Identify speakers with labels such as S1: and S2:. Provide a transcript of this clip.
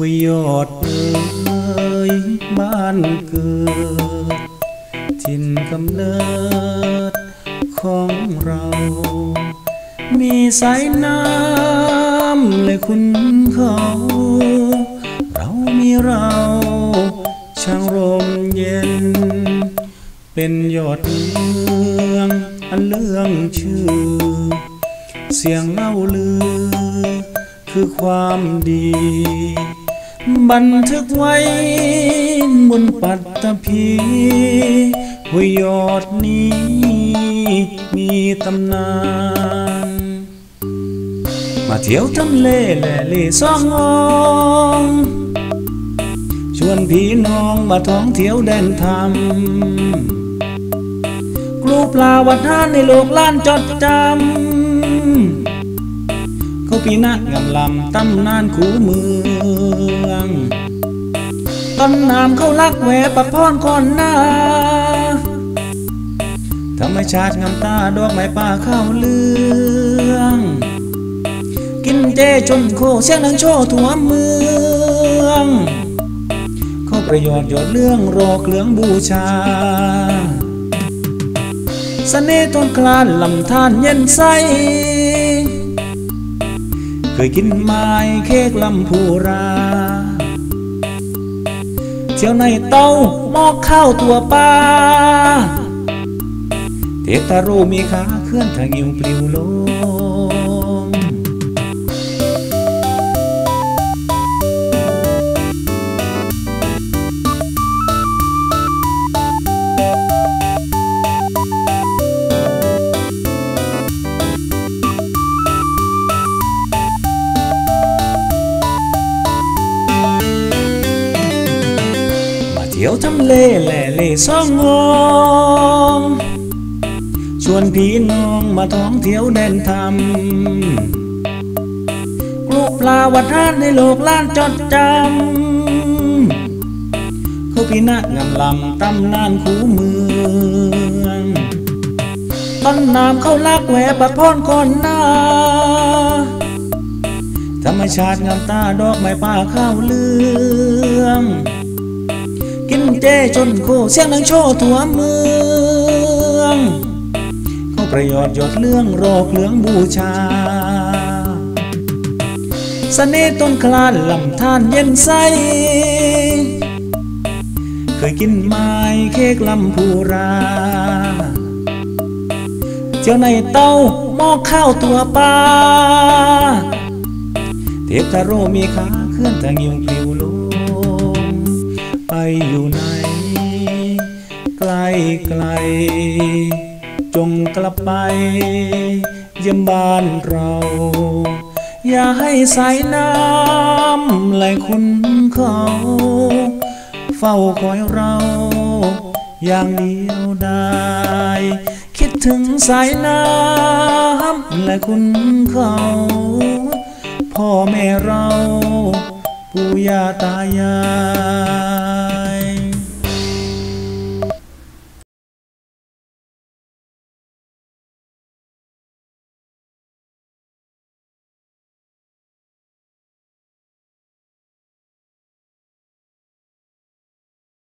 S1: วิยอดเอ่ยบ้านเกิดถิ่นกำเนิดของเรา มีสายน้ำและคุณเขา เรามีเราช่างร่มเย็น เป็นยอดเมืองอันเรื่องชื่อ เสียงเล่าลือ คือความดี บันทึกไว้บนปัตตภีว่ายอดนี้มีตำนาน มาเที่ยวทำเลแหล่เลซององชวนพี่น้องมาท่องเที่ยวแดนธรรมกรูปลาวัดท่านในโลกล้านจดจำ เขาปีนักงำลำตำนานคู่เมืองต้นน้ำเขาลักแหวปะพรก่อนหน้าธรรมชาติงามตาดอกไม้ป่าเข้าเลือง กินเจจนโคเสียงนังโชทั่วเมือง เขาประโยชน์ยอดเรื่องรอเครื่องบูชาเสน่ห์ต้นกลานลำธารเย็นใส เคยกินไม้เค้กลำพูราเที่ยวในเต้าหมอกข้าวตัวปลาเทตาโรมีขาเคลื่อนทางยิวปลิวล ที่ยวทำเลแหล่เล่ซ่องงองชวนพี่น้องมาท่องเที่ยวแดนธรรมกลูกปลาวัดท่านในโลกล้านจดจำเขาพี่นักงามลำตำนานคู่เมืองต้นน้ำเขาลักแหวปะพรก่อนหน้าธรรมชาติงามตาดอกไม้ป่าข้าวเลือ เจจนโคเสียงนังโชว์ทั่วเมืองเขาประโยชน์ยอดเรื่องรอกเหลืองบูชาสเสน่ห์ต้นคลานลำธารเย็นใส เคยกินไม้เค้กลำพูรา เจ้าในเต้าหม้อข้าวตัวปลา เทพทาโรมีขาเคลื่อนทางยิวปลิวลม ไปอยู่ไหน ไกลไกล จงกลับไป เยี่ยมบ้านเรา อย่าให้สายน้ำไหลคุณเขา เฝ้าคอยเรา อย่างเดียวได้ คิดถึงสายน้ำและคุณเขา พ่อแม่เราปู่ย่าตายาย